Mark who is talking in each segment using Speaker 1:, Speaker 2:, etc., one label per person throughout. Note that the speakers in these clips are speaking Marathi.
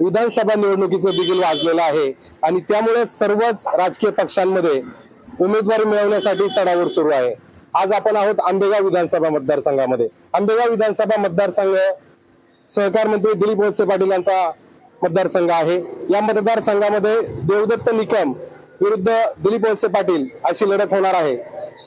Speaker 1: विधानसभा निवडणुकीचं देखील वाजलेलं आहे. आणि त्यामुळे सर्वच राजकीय पक्षांमध्ये उमेदवारी मिळवण्यासाठी चढावर सुरू आहे. आज आपण आहोत आंबेगाव विधानसभा मतदारसंघामध्ये. आंबेगाव विधानसभा मतदारसंघ सहकार मंत्री दिलीप वळसे पाटील यांचा मतदारसंघ आहे. या मतदारसंघामध्ये देवदत्त निकम विरुद्ध दिलीप वळसे पाटील अशी लढत होणार आहे.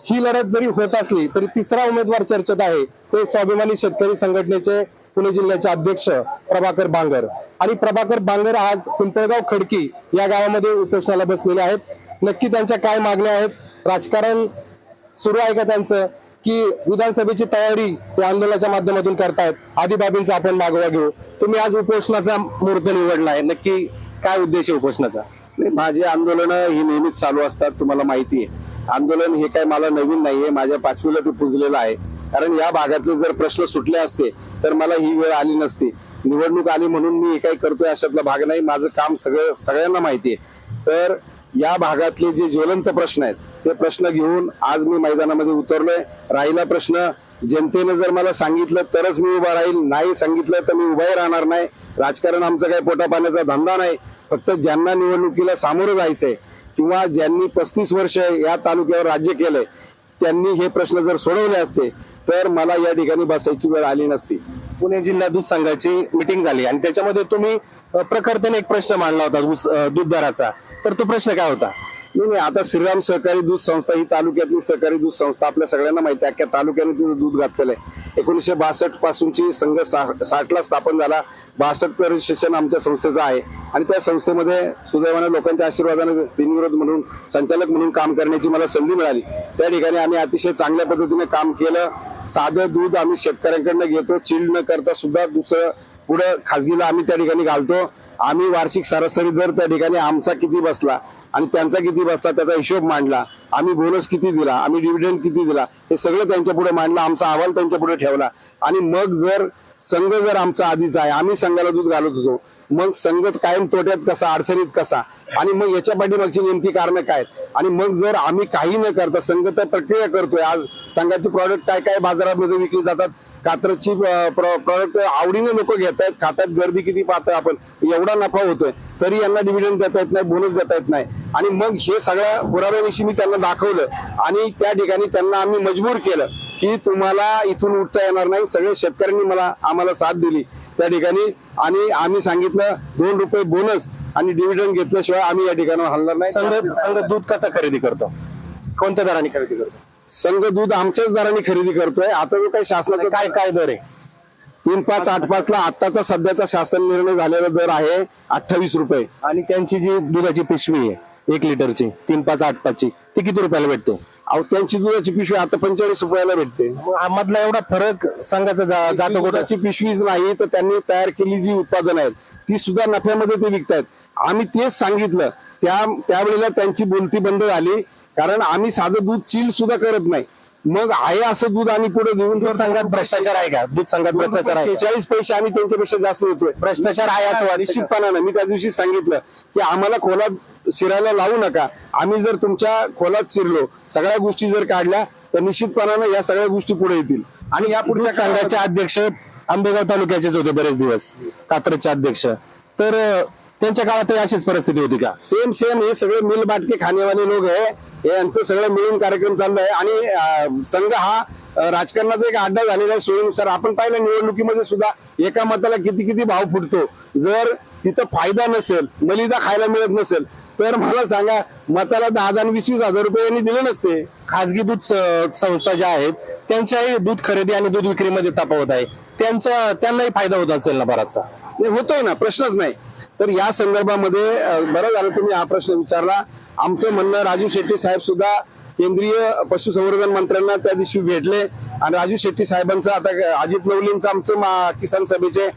Speaker 1: ही लढत जरी होत असली तरी तिसरा उमेदवार चर्चेत आहे. ते स्वाभिमानी शेतकरी संघटनेचे पुणे जिल्ह्याचे अध्यक्ष प्रभाकर बांगर. आणि प्रभाकर बांगर आज पिंपळगाव खडकी या गावामध्ये उपोषणाला बसलेले आहेत. नक्की त्यांच्या काय मागण्या आहेत? राजकारण सुरू आहे का त्यांचं? की विधानसभेची तयारी ते आंदोलनाच्या माध्यमातून करतायत? आदी बाबींचा आपण मागोवा घेऊ. तुम्ही आज उपोषणाचा मुहूर्त निवडला आहे. नक्की काय उद्देश आहे उपोषणाचा?
Speaker 2: माझी आंदोलन ही नेहमीच चालू असतात तुम्हाला माहिती आहे. आंदोलन हे काय मला नवीन नाहीये. माझ्या पाचवीला ते पुजलेलं आहे. कारण या भागातले जर प्रश्न सुटले असते तर मला ही वेळ आली नसती. निवडणूक आली म्हणून मी हे काही करतोय अशातला भाग नाही. माझं काम सगळं सगळ्यांना माहिती आहे. तर या भागातले जे ज्वलंत प्रश्न आहेत ते प्रश्न घेऊन आज मी मैदानामध्ये उतरलोय. राहिला प्रश्न जनतेने जर मला सांगितलं तरच मी उभा राहील. नाही सांगितलं तर मी उभाही राहणार नाही. राजकारण आमचं काही पोटा पाण्याचा धंदा नाही. फक्त ज्यांना निवडणुकीला सामोरं जायचंय किंवा ज्यांनी पस्तीस वर्ष या तालुक्यावर राज्य केलंय त्यांनी हे प्रश्न जर सोडवले असते तर मला या ठिकाणी बसायची वेळ आली नसती.
Speaker 1: पुणे जिल्हा दूध संघाची मिटिंग झाली आणि त्याच्यामध्ये तुम्ही अ, प्रखरतेने एक प्रश्न मांडला होता दूध दराचा. तर तो प्रश्न काय होता?
Speaker 2: नाही नाही आता श्रीराम सहकारी दूध संस्था ही तालुक्यातली सहकारी दूध संस्था आपल्या सगळ्यांना माहिती आहे. अख्ख्या तालुक्याने तिथं दूध घातलेलं आहे. एकोणीसशे बासष्ट पासूनची संघ साठला स्थापन झाला. बासष्ट रजिस्ट्रेशन आमच्या संस्थेचं आहे. आणि त्या संस्थेमध्ये सुदैवाने लोकांच्या आशीर्वादाने बिनविरोध म्हणून संचालक म्हणून काम करण्याची मला संधी मिळाली. त्या ठिकाणी आम्ही अतिशय चांगल्या पद्धतीने काम केलं. साधं दूध आम्ही शेतकऱ्यांकडनं घेतो. चिल्ड न करता सुद्धा दुसरं पुढं खाजगीला आम्ही त्या ठिकाणी घालतो. आम्ही वार्षिक सरासरी दर त्या ठिकाणी आमचा किती बसला आणि त्यांचा किती बसला त्याचा हिशोब मांडला. आम्ही बोनस किती दिला? आम्ही डिव्हिडंड किती दिला? हे सगळं त्यांच्या पुढे मांडलं. आमचा अहवाल त्यांच्या पुढे ठेवला. आणि मग जर संघ जर आमचा आधीचा आहे आम्ही संघाला दूध घालत होतो. मग संघ कायम तोट्यात कसा अडचणीत कसा? आणि मग याच्या पाठीमागची नेमकी कारणं काय आणि मग जर आम्ही काही न करता संघ तर प्रक्रिया करतोय. आज संघाचे प्रॉडक्ट काय काय बाजारामध्ये विकली जातात? कात्रची प्रॉडक्ट आवडीने लोक घेत आहेत खात्यात गर्दी किती पाहतोय आपण? एवढा नफा होतोय तरी यांना डिव्हिडंड देता येत नाही बोनस देता येत नाही. आणि मग हे सगळ्या पुराव्याविषयी मी त्यांना दाखवलं आणि त्या ठिकाणी त्यांना आम्ही मजबूर केलं की तुम्हाला इथून उठता येणार नाही. सगळे शेतकऱ्यांनी मला आम्हाला साथ दिली त्या ठिकाणी. आणि आम्ही सांगितलं दोन रुपये बोनस आणि डिव्हिडंड घेतल्याशिवाय आम्ही या ठिकाणावर हलणार नाही.
Speaker 1: संघ संघ दूध कसं खरेदी करतो? कोणत्या दराने खरेदी करतो?
Speaker 2: संघ दूध आमच्याच दराने खरेदी करतोय. आता जो काही शासनाचा
Speaker 1: काय काय दर आहे?
Speaker 2: तीन पाच आठ पाच ला आताचा सध्याचा शासन निर्णय झालेला दर आहे अठ्ठावीस रुपये.
Speaker 1: आणि त्यांची जी दुधाची पिशवी आहे एक लिटरची तीन पाच आठ पाचची ती किती रुपयाला भेटते?
Speaker 2: अहो त्यांची दुधाची पिशवी आता पंचेचाळीस रुपयाला भेटते.
Speaker 1: मग मधला एवढा फरक संघाचा जा- जातो कुठं?
Speaker 2: दुधाची पिशवीच नाही तर त्यांनी तयार केली जी उत्पादन आहेत ती सुद्धा नफ्यामध्ये ते विकतायत. आम्ही तेच सांगितलं. त्या त्यावेळेला त्यांची बोलती बंद झाली कारण आम्ही साधं दूध चिल सुद्धा करत नाही. मग आहे असं दूध आम्ही पुढे देऊन
Speaker 1: दूध संघात भ्रष्टाचार आहे का? दूध संघात भ्रष्टाचार आहे?
Speaker 2: चाळीस पैसे आम्ही त्यांच्यापेक्षा जास्त देतोय.
Speaker 1: भ्रष्टाचार आहे असं?
Speaker 2: निश्चितपणानं. मी त्या दिवशी सांगितलं की आम्हाला खोलात शिरायला लावू नका. आम्ही जर तुमच्या खोलात शिरलो सगळ्या गोष्टी जर काढल्या तर निश्चितपणानं या सगळ्या गोष्टी पुढे येतील. आणि या पुढच्या
Speaker 1: संघाचे अध्यक्ष आंबेगाव तालुक्याचेच होते बरेच दिवस. कात्रजचे अध्यक्ष. तर त्यांच्या काळात अशीच परिस्थिती होती का?
Speaker 2: सेम सेम हे सगळे मिल बाटके खाणेवाले लोक आहे. यांचं सगळं मिळून कार्यक्रम चालू आहे. आणि संघ हा राजकारणाचा एक अड्डा झालेला आहे सोयीनुसार. आपण पाहिलं निवडणुकीमध्ये सुद्धा एका मताला किती किती भाव फुटतो. जर तिथं फायदा नसेल मलिदा खायला मिळत नसेल तर मला सांगा मताला दहा दहा वीस वीस हजार रुपये यांनी दिले नसते.
Speaker 1: खासगी दूध संस्था ज्या आहेत त्यांच्याही दूध खरेदी आणि दूध विक्रीमध्ये तापवत आहे. त्यांचा त्यांनाही फायदा होत असेल ना बराचसा?
Speaker 2: होतोय ना. प्रश्नच नाही. तर या संदर्भामध्ये बरं झालं तुम्ही हा प्रश्न विचारला. आमचं म्हणणं राजू शेट्टी साहेब सुद्धा केंद्रीय पशुसंवर्धन मंत्र्यांना त्या दिवशी भेटले. आणि राजू शेट्टी साहेबांचं आता अजित नवलींचं आमचं मा- किसान सभेचे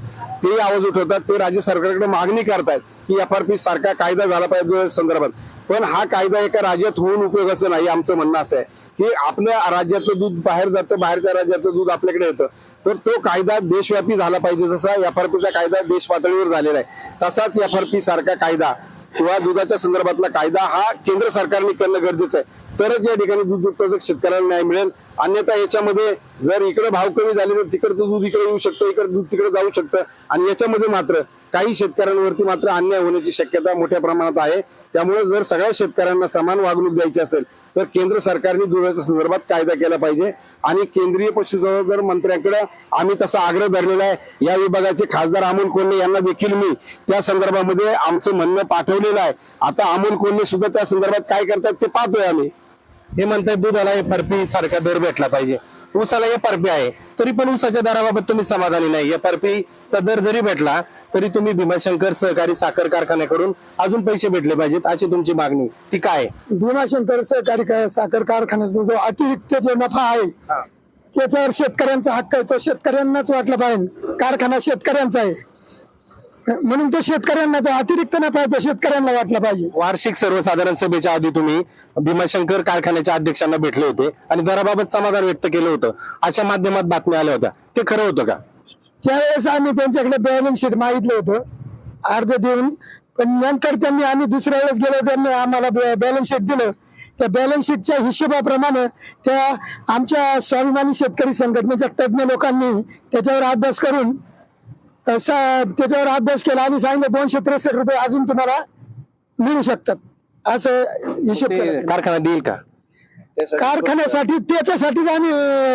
Speaker 2: तेही आवाज उठवतात. ते राज्य सरकारकडे मागणी करतात की एफ आर पी सारखा कायदा झाला पाहिजे संदर्भात. पण हा कायदा एका राज्यात होऊन उपयोगाचं नाही आमचं म्हणणं असं आहे. की आपल्या राज्यातलं दूध बाहेर जातं बाहेरच्या राज्यातलं दूध आपल्याकडे येतं. तर तो कायदा देशव्यापी झाला पाहिजे. जसा एफ आर पीचा कायदा देश पातळीवर झालेला आहे तसाच एफ आर पी सारखा कायदा किंवा दुधाच्या संदर्भातला कायदा हा केंद्र सरकारने करणं गरजेचं आहे. तरच या ठिकाणी दूध उत्पादक शेतकऱ्यांना न्याय मिळेल. अन्यथा याच्यामध्ये जर इकडे भाव कमी झाले तर तिकडचं दूध इकडे येऊ शकतं इकडे दूध तिकडे जाऊ शकतं. आणि याच्यामध्ये मात्र काही शेतकऱ्यांवरती मात्र अन्याय होण्याची शक्यता मोठ्या प्रमाणात आहे. त्यामुळे जर सगळ्या शेतकऱ्यांना समान वागणूक द्यायची असेल तर केंद्र सरकारने दुधाच्या संदर्भात कायदा केला पाहिजे. आणि केंद्रीय पशुसंवर्धन मंत्र्यांकडे आम्ही तसा आग्रह धरलेला आहे. या विभागाचे खासदार अमोल कोल्हे यांना देखील मी त्या संदर्भामध्ये आमचं म्हणणं पाठवलेलं आहे. आता अमोल कोल्हे सुद्धा त्या संदर्भात काय करतात ते पाहतोय आम्ही.
Speaker 1: हे म्हणतात दुधाला एफआरपी सारखा दर भेटला पाहिजे. ऊसाला एफआरपी आहे. तरी पण ऊसाच्या दराबाबत तुम्ही समाधानी नाही. एफआरपीचा दर जरी भेटला तरी तुम्ही भीमाशंकर सहकारी साखर कारखान्याकडून अजून पैसे भेटले पाहिजेत अशी तुमची मागणी. ती काय?
Speaker 3: भीमाशंकर सहकारी साखर कारखान्याचा जो अतिरिक्त जो नफा आहे त्याच्यावर शेतकऱ्यांचा हक्क आहे. तो शेतकऱ्यांनाच वाटला पाहिजे. कारखाना शेतकऱ्यांचा आहे. म्हणून तो शेतकऱ्यांना तो अतिरिक्त नफा तो शेतकऱ्यांना वाटला पाहिजे.
Speaker 1: वार्षिक सर्वसाधारण सभेच्या आधी तुम्ही भीमाशंकर कारखान्याच्या अध्यक्षांना भेटले होते आणि दराबाबत समाधान व्यक्त केलं होतं. अशा माध्यमात बातम्या आल्या होत्या. ते खरं होतं का?
Speaker 3: त्यावेळेस आम्ही त्यांच्याकडे बॅलन्स शीट मागितलं होतं. अर्ज देऊन पण नंतर त्यांनी आम्ही दुसऱ्या वेळेस गेलो त्यांनी आम्हाला बॅलन्स शीट दिलं. त्या बॅलन्स शीटच्या हिशोबाप्रमाणे त्या आमच्या स्वाभिमानी शेतकरी संघटनेच्या तज्ज्ञ लोकांनी त्याच्यावर अभ्यास करून त्याच्यावर अभ्यास केला. आणि सांगितलं दोनशे त्रेसष्ट रुपये अजून तुम्हाला मिळू शकतात. असं हिशोब
Speaker 1: ते. कारखाना देईल का?
Speaker 3: कारखान्यासाठी त्याच्यासाठीच आम्ही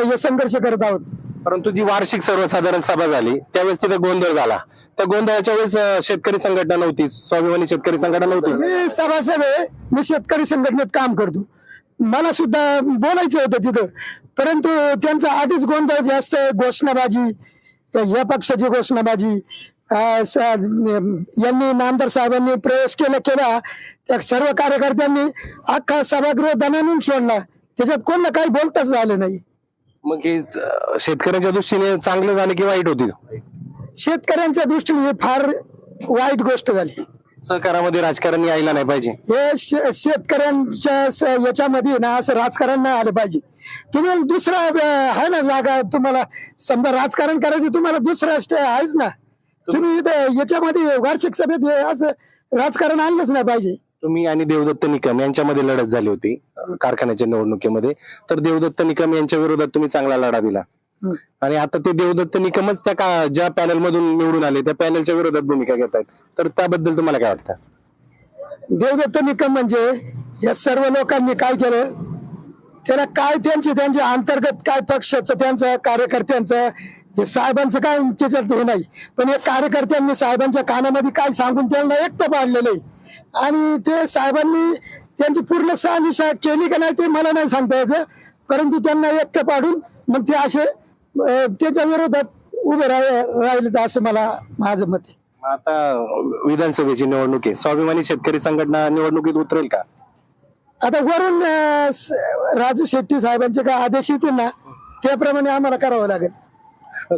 Speaker 3: हे संघर्ष करत आहोत.
Speaker 1: परंतु जी वार्षिक सर्वसाधारण सभा झाली त्यावेळेस तिथे गोंधळ झाला. त्या गोंधळाच्या वेळेस अं, शेतकरी संघटना नव्हती. स्वाभिमानी शेतकरी संघटना नव्हती.
Speaker 3: मी सभासद आहे. मी शेतकरी संघटनेत काम करतो. मला सुद्धा बोलायचं होतं तिथं. परंतु त्यांचा आधीच गोंधळ जास्त घोषणाबाजी या पक्षाची घोषणाबाजी यांनी नामदार साहेबांनी प्रवेश केला केला. त्या सर्व कार्यकर्त्यांनी अख्खा सभागृह दणानून सोडला. त्याच्यात कोणाला काही बोलताच झालं नाही.
Speaker 1: मग हे शेतकऱ्यांच्या दृष्टीने चांगलं झालं की वाईट होती?
Speaker 3: शेतकऱ्यांच्या दृष्टीने ही फार वाईट गोष्ट झाली.
Speaker 1: सहकारामध्ये राजकारण यायला नाही पाहिजे.
Speaker 3: हे शेतकऱ्यांच्या याच्यामध्ये ना असं राजकारण नाही आलं पाहिजे. तुम्ही दुसरा आहे ना जागा तुम्हाला समजा राजकारण करायचं तुम्हाला दुसरा स्टे आहेच ना. तुम्ही इथं याच्यामध्ये वार्षिक सभेत असं राजकारण आणलंच नाही पाहिजे.
Speaker 1: तुम्ही आणि देवदत्त निकम यांच्यामध्ये लढत झाली होती कारखान्याच्या निवडणुकीमध्ये. तर देवदत्त निकम यांच्या विरोधात तुम्ही चांगला लढा दिला. आणि आता ते देवदत्त निकमच त्या का ज्या पॅनल मधून निवडून आले त्या पॅनलच्या विरोधात भूमिका घेत आहेत. तर त्याबद्दल तुम्हाला काय वाटतं?
Speaker 3: देवदत्त निकम म्हणजे या सर्व लोकांनी काय केलं? त्याला काय त्यांचे त्यांचे अंतर्गत काय पक्षाचं त्यांचं कार्यकर्त्यांचं हे साहेबांचं काय त्याच्यात हे नाही. पण हे कार्यकर्त्यांनी साहेबांच्या कानामध्ये काय सांगून त्यांना एकटं पाडलेलं आहे. आणि ते साहेबांनी त्यांची पूर्ण सहनिशा केली का नाही ते मला नाही सांगता यायचं. परंतु त्यांना एकटं पाडून मग ते असे त्याच्या विरोधात उभे राह राहिले असं मला माझं मत आहे.
Speaker 1: आता विधानसभेची निवडणूक आहे. स्वाभिमानी शेतकरी संघटना निवडणुकीत उतरेल का?
Speaker 3: आता वरून अं, राजू शेट्टी साहेबांचे काय आदेश येतील ना त्याप्रमाणे आम्हाला करावं लागेल.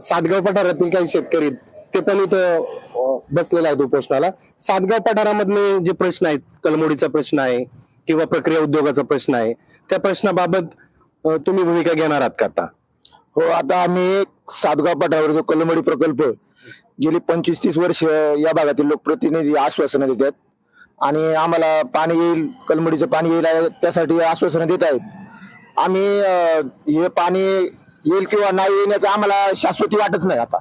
Speaker 1: सातगाव पठारातील काही शेतकरी आहेत, ते पण इथं अं, बसलेले आहेत उपोषणाला. सातगाव पठारामधले जे प्रश्न आहेत कलमोडीचा प्रश्न आहे किंवा प्रक्रिया उद्योगाचा प्रश्न आहे त्या प्रश्नाबाबत अं, तुम्ही भूमिका घेणार आहात का आता?
Speaker 4: हो आता आम्ही सातगाव पठारावर जो कलमडी प्रकल्प गेली पंचवीस तीस वर्ष या भागातील लोकप्रतिनिधी आश्वासनं देतात. आणि आम्हाला पाणी येईल कलमडीचं पाणी येईल त्यासाठी आश्वासनं देत आहेत. आम्ही हे पाणी येईल किंवा नाही येण्याचं आम्हाला शाश्वती वाटत नाही आता.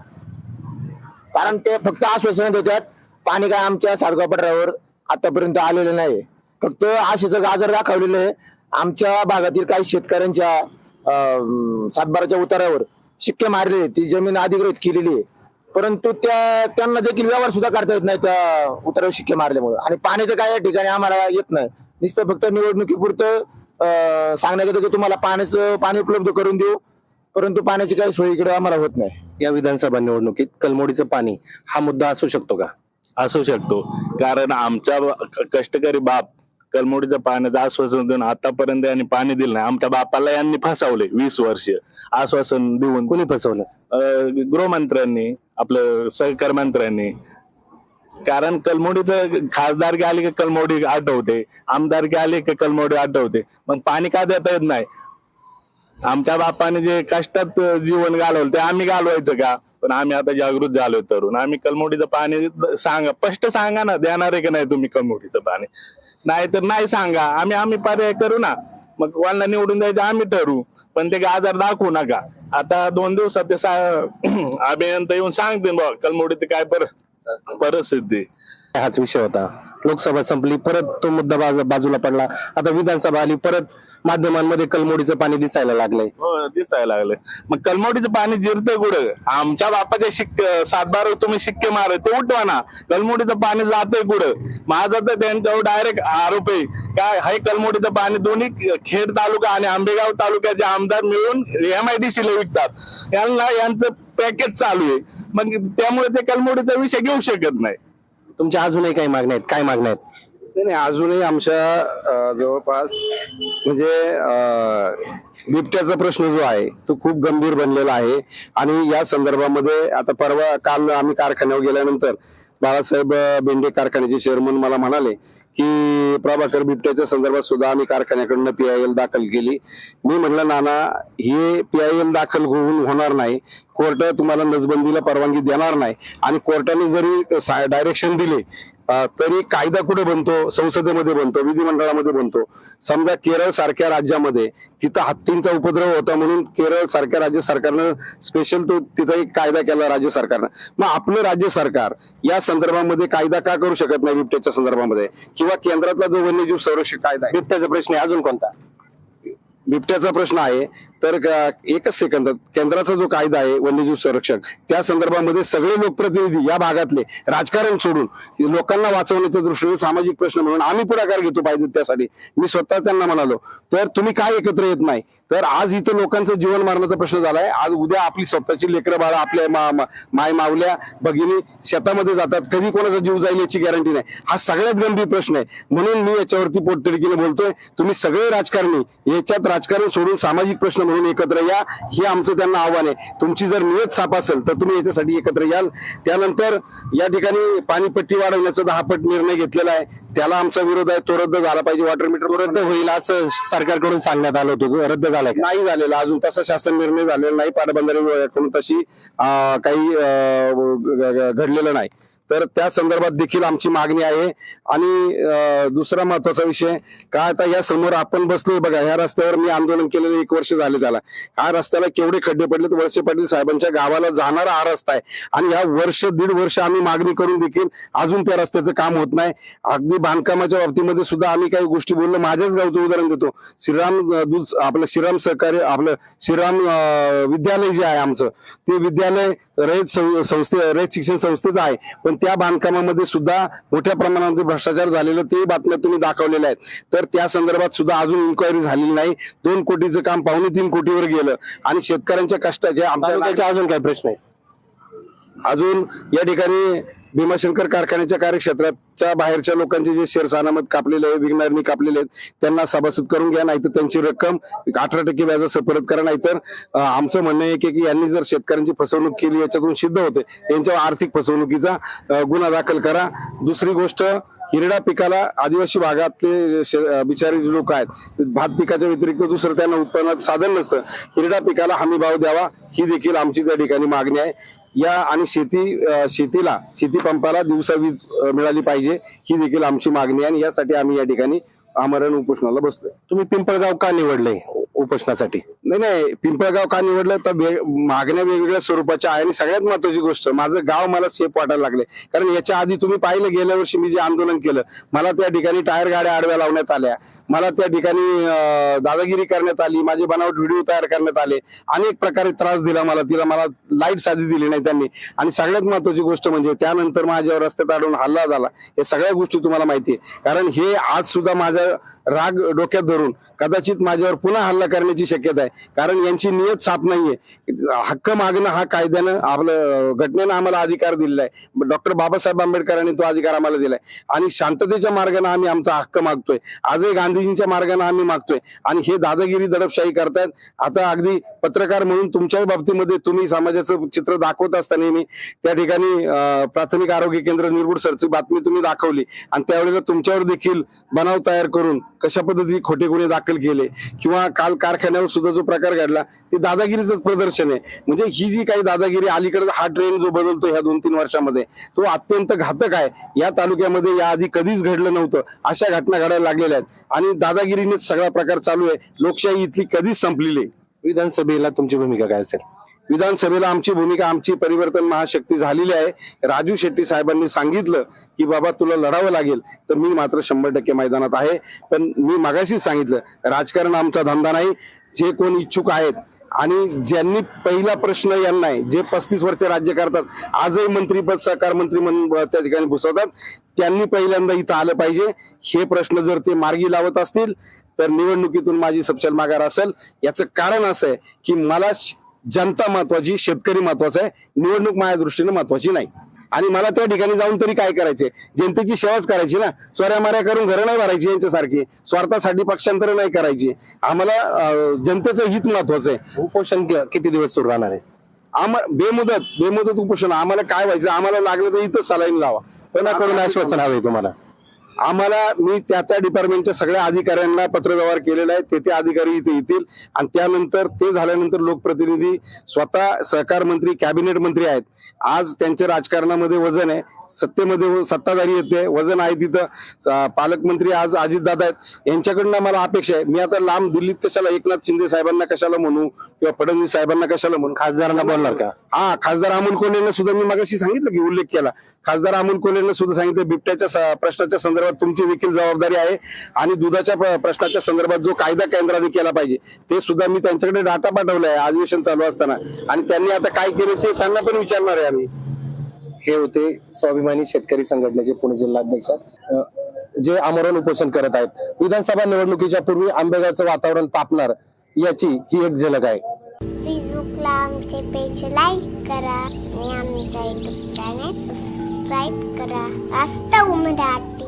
Speaker 4: कारण ते फक्त आश्वासनं देतात पाणी काय आमच्या सातगाव पठारावर आतापर्यंत आलेलं नाही फक्त आशेचं गाजर दाखवलेलं आहे आमच्या भागातील काही शेतकऱ्यांच्या सातबाराच्या उतारावर शिक्के मारले ती जमीन अधिग्रहित केलेली आहे. परंतु त्या त्यांना देखील व्यवहार सुद्धा करता येत नाही त्या उतारावर शिक्के मारल्यामुळे. आणि पाण्याचं काय या ठिकाणी आम्हाला येत नाही. नुसतं फक्त निवडणुकीपुरतं सांगण्यात येतं की तुम्हाला पाण्याचं पाणी उपलब्ध करून देऊ. परंतु पाण्याची काही सोय इकडे आम्हाला होत नाही.
Speaker 1: या विधानसभा निवडणुकीत कलमोडीचं पाणी हा मुद्दा असू शकतो का?
Speaker 5: असू शकतो. कारण आमच्या कष्टकरी बाप कलमोडीचं पाण्याचं आश्वासन देऊन आतापर्यंत यांनी पाणी दिलं नाही. आमच्या बापाला यांनी फसवले वीस वर्ष आश्वासन देऊन.
Speaker 1: कोणी फसवलं?
Speaker 5: गृहमंत्र्यांनी आपलं सहकार मंत्र्यांनी कारण कलमोडीचं खासदारकी आली की कलमोडी आठवते. आमदारकी आली की कलमोडी आठवते. मग पाणी का देता येत नाही? आमच्या बापाने जे कष्टात जीवन घालवलं ते आम्ही घालवायचं का? पण आम्ही आता जागृत झालोय तरुण. आम्ही कलमोडीचं पाणी सांगा. स्पष्ट सांगा ना देणार आहे की नाही तुम्ही कलमोडीचं पाणी? नाही तर नाही सांगा. आम्ही आम्ही पर्याय करू ना. मग कोणाला निवडून द्यायचं आम्ही ठरवू. पण ते गाजर दाखवू नका. आता दोन दिवसात ते सा- अभियंता येऊन सांगते बा कलमोडीची काय पर परिस्थिती.
Speaker 1: हाच विषय होता. लोकसभा संपली परत तो मुद्दा बाज- बाजूला पडला. आता विधानसभा आली परत माध्यमांमध्ये कलमोडीचं पाणी दिसायला लागलंय.
Speaker 5: हो दिसायला लागले मग कलमोडीचं पाणी जिरतंय कुठं? आमच्या बापाच्या शिक्के सातबार तुम्ही शिक्के मार ते उठवा ना. कलमोडीचं पाणी जातंय कुठं? माझा तर त्यांच्यावर डायरेक्ट आरोप आहे. काय हे कलमोडीचं पाणी दोन्ही खेड तालुका आणि आंबेगाव तालुक्याचे आमदार मिळून एम आय डी ला विकतात. यांना यांचं पॅकेज चालू आहे. मग त्यामुळे ते कलमोडीचा विषय घेऊ शकत नाही.
Speaker 1: तुमच्या अजूनही काही मागण्या आहेत? काय मागण्या आहेत?
Speaker 2: नाही नाही अजूनही आमच्या जवळपास म्हणजे बिबट्याचा प्रश्न जो आहे तो खूप गंभीर बनलेला आहे. आणि या संदर्भामध्ये आता परवा काल आम्ही कारखान्यावर गेल्यानंतर बाळासाहेब बेंडे कारखान्याचे चेअरमन मला म्हणाले की प्रभाकर बिबट्याच्या संदर्भात सुद्धा आम्ही कारखान्याकडनं पी आय एल दाखल केली. मी म्हटलं नाना हे पी आय एल दाखल होऊन होणार नाही. कोर्ट तुम्हाला नसबंदीला परवानगी देणार नाही. आणि कोर्टाने जरी डायरेक्शन दिले तरी कायदा कुठे बनतो? संसदेमध्ये बनतो विधिमंडळामध्ये बनतो. समजा केरळ सारख्या राज्यामध्ये तिथं हत्तींचा उपद्रव होता म्हणून केरळ सारख्या राज्य सरकारनं स्पेशल तो तिथं एक कायदा केला राज्य सरकारनं. मग आपलं राज्य सरकार या संदर्भामध्ये कायदा का करू शकत नाही बिबट्याच्या संदर्भामध्ये? किंवा केंद्रातला जो वन्यजीव संरक्षण कायदा
Speaker 1: बिबट्याचा प्रश्न आहे अजून कोणता?
Speaker 2: बिबट्याचा प्रश्न आहे तर एकच सेकंदात केंद्राचा जो कायदा आहे वन्यजीव संरक्षण त्या संदर्भामध्ये सगळे लोकप्रतिनिधी या भागातले राजकारण सोडून लोकांना वाचवण्याच्या दृष्टीने सामाजिक प्रश्न म्हणून आम्ही पुढाकार घेतो पाहिजे त्यासाठी. मी स्वतः त्यांना म्हणालो तर तुम्ही काय एकत्र येत नाही? तर आज इथं लोकांचं जीवन मारण्याचा प्रश्न झालाय. आज उद्या आपली स्वतःची लेकरं बाळा आपल्या मा- मा- माय मावल्या भगिनी शेतामध्ये जातात. कधी कोणाचा जीव जाईल याची गॅरंटी नाही. हा सगळ्यात गंभीर प्रश्न आहे. म्हणून मी याच्यावरती पोटतिडकीने बोलतोय. तुम्ही सगळे राजकारणी याच्यात राजकारण सोडून सामाजिक प्रश्न म्हणून एकत्र या. हे आमचं त्यांना आव्हान आहे. तुमची जर नियत साप असेल तर तुम्ही याच्यासाठी एकत्र याल. त्यानंतर या ठिकाणी पाणीपट्टी वाढवण्याचा दहा पट निर्णय घेतलेला आहे. त्याला आमचा विरोध आहे. तो रद्द झाला पाहिजे. वॉटर मीटर
Speaker 1: रद्द होईल असं सरकारकडून सांगण्यात आलं होतं. रद्द झालाय
Speaker 2: नाही झालेला. अजून तसा शासन निर्णय झालेला नाही. पाटबंधारे विभागाकडून तशी काही घडलेलं नाही. तर त्या संदर्भात देखील आमची मागणी आहे. आणि दुसरा महत्त्वाचा विषय काय आता या समोर आपण बसलोय बघा ह्या रस्त्यावर मी आंदोलन केलेलं एक वर्ष झाले त्याला. ह्या रस्त्याला केवढे खड्डे पडले तर वळसे पाटील साहेबांच्या गावाला जाणारा हा रस्ता आहे. आणि ह्या वर्ष दीड वर्ष आम्ही मागणी करून देखील अजून त्या रस्त्याचं काम होत नाही. अगदी बांधकामाच्या बाबतीमध्ये सुद्धा आम्ही काही गोष्टी बोललो माझ्याच गावचं उदाहरण देतो. श्रीराम दूध आपलं श्रीराम सहकारी आपलं श्रीराम विद्यालय जे आहे आमचं ते विद्यालय रयत संस्थे रयत शिक्षण संस्थेचं आहे. पण त्या बांधकामामध्ये सुद्धा मोठ्या प्रमाणामध्ये भ्रष्टाचार झालेलं ते बातम्या तुम्ही दाखवलेल्या आहेत. तर त्या संदर्भात सुद्धा अजून इन्क्वायरी झालेली नाही. दोन कोटीचं काम पावणे तीन कोटीवर गेलं. आणि शेतकऱ्यांच्या कष्टाचे आमच्या
Speaker 1: तालुक्याचे अजून काय प्रश्न आहेत?
Speaker 2: अजून या ठिकाणी भीमाशंकर कारखान्याच्या कार्यक्षेत्राच्या बाहेरच्या लोकांचे जे शेअर्स अनामत कापलेले आहे विघ्नारणी कापलेले आहेत त्यांना सभासद करून घ्या नाहीतर त्यांची रक्कम अठरा टक्के व्याजासह परत करा नाहीतर आमचं म्हणणं आहे की यांनी जर शेतकऱ्यांची फसवणूक केली याच्यातून सिद्ध होते. यांच्यावर आर्थिक फसवणुकीचा गुन्हा दाखल करा. दुसरी गोष्ट हिरडा पिकाला आदिवासी भागातले शे- बिचारे जे लोक आहेत भात पिकाच्या व्यतिरिक्त दुसरं त्यांना उत्पन्नात साधन नसतं. हिरडा पिकाला हमी भाव द्यावा ही देखील आमची त्या ठिकाणी मागणी आहे. या आणि शेती शेतीला शेती पंपाला दिवसा वीज मिळाली पाहिजे ही देखील आमची मागणी आहे आणि यासाठी आम्ही या ठिकाणी आमरण उपोषणाला बसलोय.
Speaker 1: तुम्ही पिंपळगाव का निवडले उपोषणासाठी?
Speaker 2: नाही नाही पिंपळगाव का निवडलं? तर मागण्या वेगवेगळ्या स्वरूपाच्या आहे आणि सगळ्यात महत्वाची गोष्ट माझं गाव मला सेफ वाटायला लागले कारण याच्या आधी तुम्ही पाहिलं गेल्या वर्षी मी जे आंदोलन केलं मला त्या ठिकाणी टायर गाड्या आडव्या लावण्यात आल्या. मला त्या ठिकाणी दादागिरी करण्यात आली माझे बनावट व्हिडिओ तयार करण्यात आले अनेक प्रकारे त्रास दिला मला तिला मला लाइट साधी दिली नाही त्यांनी. आणि सगळ्यात महत्वाची गोष्ट म्हणजे त्यानंतर माझ्यावर रस्त्यात अडवून हल्ला झाला हे सगळ्या गोष्टी तुम्हाला माहिती आहे. कारण हे आज सुद्धा माझ्या राग डोक्यात धरून कदाचित माझ्यावर पुन्हा हल्ला करण्याची शक्यता आहे. कारण यांची नियत साफ नाहीये. हक्क मागणं हा कायद्यानं आपलं घटनेनं आम्हाला अधिकार दिलेला आहे. डॉक्टर बाबासाहेब आंबेडकरांनी तो अधिकार आम्हाला दिलाय. आणि शांततेच्या मार्गाने आम्ही आमचा हक्क मागतोय. आजही गांधीजींच्या मार्गाने आम्ही मागतोय. आणि हे दादागिरी दडपशाही करतायत. आता अगदी पत्रकार म्हणून तुमच्याही बाबतीमध्ये तुम्ही समाजाचं चित्र दाखवत असता नेहमी. त्या ठिकाणी प्राथमिक आरोग्य केंद्र निरगुड सरची बातमी तुम्ही दाखवली. आणि त्यावेळेला तुमच्यावर देखील बनाव तयार करून कशा पद्धतीने खोटे गुन्हे दाखल केले किंवा काल कारखान्यावर सुद्धा जो प्रकार घडला ते दादागिरीच प्रदर्शन आहे. म्हणजे ही जी काही दादागिरी अलीकडे हा ट्रेन जो बदलतो ह्या दोन तीन वर्षामध्ये तो अत्यंत घातक आहे. या तालुक्यामध्ये याआधी कधीच घडलं नव्हतं. अशा घटना घडायला लागलेल्या आहेत. आणि दादागिरीनेच सगळा प्रकार चालू आहे. लोकशाही इथली कधीच संपलेली आहे
Speaker 1: विधानसभेला तुमची भूमिका काय असेल?
Speaker 2: विधानसभेला आमची भूमिका आमची परिवर्तन महाशक्ती झालेली आहे. राजू शेट्टी साहेबांनी सांगितलं की बाबा तुला लढावं लागेल. तर मी मात्र शंभर टक्के मैदानात आहे. पण मी मागाशीच सांगितलं राजकारण आमचा धंदा नाही. जे कोण इच्छुक आहेत आणि ज्यांनी पहिला प्रश्न यांना आहे जे पस्तीस वर्ष राज्य करतात आजही मंत्रीपद सहकार मंत्री म्हणून त्या ठिकाणी घुसवतात त्यांनी पहिल्यांदा इथं आलं पाहिजे. हे प्रश्न जर ते मार्गी लावत असतील तर निवडणुकीतून माझी सपशल माघार असेल. याचं कारण असं आहे की मला श- जनता महत्वाची शेतकरी महत्त्वाचा आहे. निवडणूक माझ्या दृष्टीने महत्वाची नाही. आणि मला त्या ठिकाणी जाऊन तरी काय करायचे? जनतेची सेवाच करायची ना. चोऱ्या माऱ्या करून घरं नाही भरायची यांच्यासारखी. स्वार्थासाठी पक्षांतर नाही करायची. आम्हाला जनतेचं हित महत्वाचं आहे.
Speaker 1: उपोषण किती दिवस सुरू राहणार आहे?
Speaker 2: आम्हा बेमुदत बेमुदत उपोषण. आम्हाला काय व्हायचं? आम्हाला लागलं तर इथं सलाईन लावा.
Speaker 1: कोणाकडून आश्वासन हवे तुम्हाला?
Speaker 2: आम्हाला मी त्या त्या डिपार्टमेंटच्या सगळ्या अधिकाऱ्यांना पत्रव्यवहार केलेला आहे. ते ते अधिकारी इथे येतील. आणि त्यानंतर ते झाल्यानंतर लोकप्रतिनिधी स्वतः सहकार मंत्री कॅबिनेट मंत्री आहेत. आज त्यांच्या राजकारणामध्ये वजन आहे. सत्तेमध्ये सत्ताधारी येते. वजन आहे तिथं. पालकमंत्री आज अजितदादा आहेत. यांच्याकडनं मला अपेक्षा आहे. मी आता लांब दिल्लीत कशाला एकनाथ शिंदे साहेबांना कशाला म्हणू किंवा फडणवीस साहेबांना कशाला म्हणू?
Speaker 1: खासदारांना बोलणार का?
Speaker 2: हा खासदार अमोल कोल्हेनं सुद्धा मी मागाशी सांगितलं की उल्लेख केला. खासदार अमोल कोल्हेनं सुद्धा सांगितलं बिबट्याच्या प्रश्नाच्या संदर्भात तुमची देखील जबाबदारी आहे आणि दुधाच्या प्रश्नाच्या संदर्भात जो कायदा केंद्राने केला पाहिजे ते सुद्धा मी त्यांच्याकडे डाटा पाठवलाय. अधिवेशन चालू असताना. आणि त्यांनी आता काय केले ते त्यांना पण विचारणार आहे आम्ही.
Speaker 1: हे होते स्वाभिमानी शेतकरी संघटनेचे पुणे जिल्हाध्यक्ष. जे आमरण उपोषण करत आहेत. विधानसभा निवडणुकीच्या पूर्वी आंबेगावचं वातावरण तापणार याची ही एक झलक आहे.
Speaker 6: फेसबुकला आमचे पेज लाईक करा आणि आमच्या युट्यूब चॅनल सबस्क्राईब करा. वास्तव उमराठी.